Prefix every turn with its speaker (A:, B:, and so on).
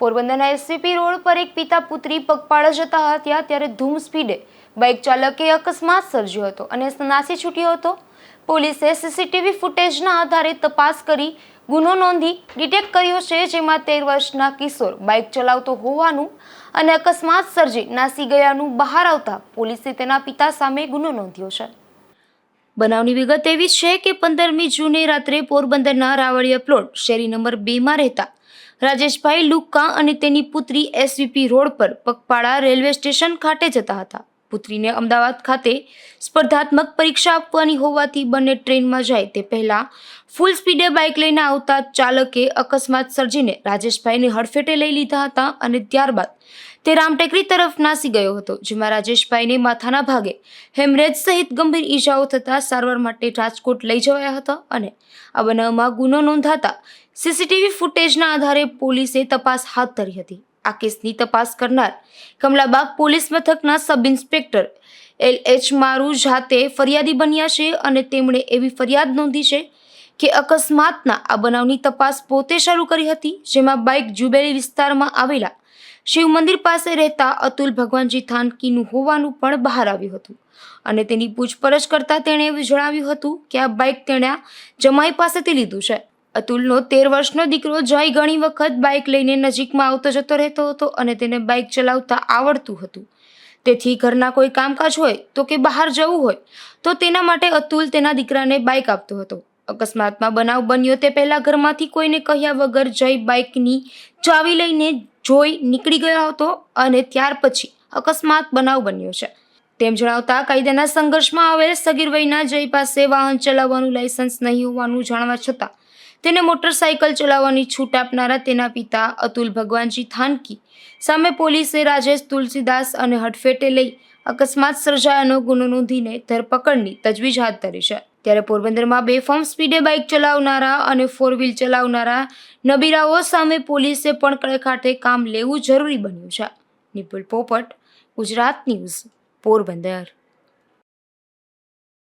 A: પોરબંદરના SVP road પર એક પિતા પુત્રી પગપાળા જતા હતા ત્યારે ધૂમ સ્પીડે બાઇક ચાલકે અકસ્માત સર્જ્યો હતો અને નાસી છૂટ્યો હતો. પોલીસે સીસીટીવી ફૂટેજના આધારે તપાસ કરી ગુનો નોંધી ડિટેક્ટ કર્યો છે, જેમાં તેર વર્ષના કિશોર બાઇક ચલાવતો હોવાનું અને અકસ્માત સર્જી નાસી ગયાનું બહાર આવતા પોલીસે તેના પિતા સામે ગુનો નોંધ્યો છે. બનાવની વિગત એવી છે કે પંદરમી જૂને રાત્રે પોરબંદરના રાવળિયા પ્લોટ શેરી નંબર બેમાં રહેતા રાજેશભાઈ લુક્કા અને તેની પુત્રી એસવીપી રોડ પર પગપાળા રેલવે સ્ટેશન ખાતે જતા હતા. પુત્રીને અમદાવાદ ખાતે સ્પર્ધાત્મક પરીક્ષા આપવાની હોવાથી બંને ટ્રેનમાં જાય તે પહેલાં ફૂલ સ્પીડે બાઇક લઈને આવતા ચાલકે અકસ્માત સર્જીને રાજેશભાઈને હડફેટે લઈ લીધા હતા અને ત્યારબાદ તે રામટેકરી તરફ નાસી ગયો હતો, જેમાં રાજેશભાઈને માથાના ભાગે હેમરેજ સહિત ગંભીર ઈજાઓ થતાં સારવાર માટે રાજકોટ લઈ જવાયા હતા અને આ બનાવમાં ગુનો નોંધાતા સીસીટીવી ફૂટેજના આધારે પોલીસે તપાસ હાથ ધરી હતી. આ કેસની તપાસ કરનાર કમલાબાગ પોલીસ મથકના સબ ઇન્સ્પેક્ટર એલ એચ મારુ જાતે ફરિયાદી બન્યા છે અને તેમણે એવી ફરિયાદ નોંધી છે કે અકસ્માતના આ બનાવની તપાસ પોતે શરૂ કરી હતી, જેમાં બાઇક જુબેલી વિસ્તારમાં આવેલા શિવ મંદિર પાસે રહેતા અતુલ ભગવાનજી થાનકીનું હોવાનું પણ બહાર આવ્યું હતું. અને તેની પૂછપરછ કરતા તેણે જણાવ્યું હતું કે આ બાઇક તેણે જમાઈ પાસેથી લીધું છે. અતુલનો તેર વર્ષનો દીકરો જય ઘણી વખત બાઇક લઈને નજીકમાં આવતો જતો રહેતો હતો અને તેને બાઇક ચલાવતા આવડતું હતું. તેથી ઘરના કોઈ કામકાજ હોય તો કે બહાર જવું હોય, તો તેના માટે અતુલ તેના દીકરાને બાઇક આપતો હતો. અકસ્માતમાં બનાવ બન્યો તે પહેલાં ઘરમાંથી કોઈને કહ્યા વગર જય બાઇકની ચાવી લઈને જોઈ નીકળી ગયો હતો અને ત્યાર પછી અકસ્માત બનાવ બન્યો છે. તેમ જણાવતા કાયદાના સંઘર્ષમાં આવેલ સગીર વયના જય પાસે વાહન ચલાવવાનું લાયસન્સ નહીં હોવાનું જાણવા છતાં તેને મોટરસાયકલ ચલાવવાની છૂટ આપનારા તેના પિતા અતુલ ભગવાનજી થાનકી સામે પોલીસે રાજેશ તુલસીદાસ અને હડફેટે લઈ અકસ્માત સર્જાયાનો ગુનો નોંધીને ધરપકડની તજવીજ હાથ ધરી છે. ત્યારે પોરબંદરમાં બેફામ સ્પીડે બાઇક ચલાવનારા અને ફોર વ્હીલ ચલાવનારા નબીરાઓ સામે પોલીસે પણ કડકાઠે કામ લેવું જરૂરી બન્યું છે. નિપુલ પોપટ, ગુજરાત ન્યૂઝ, પોરબંદર.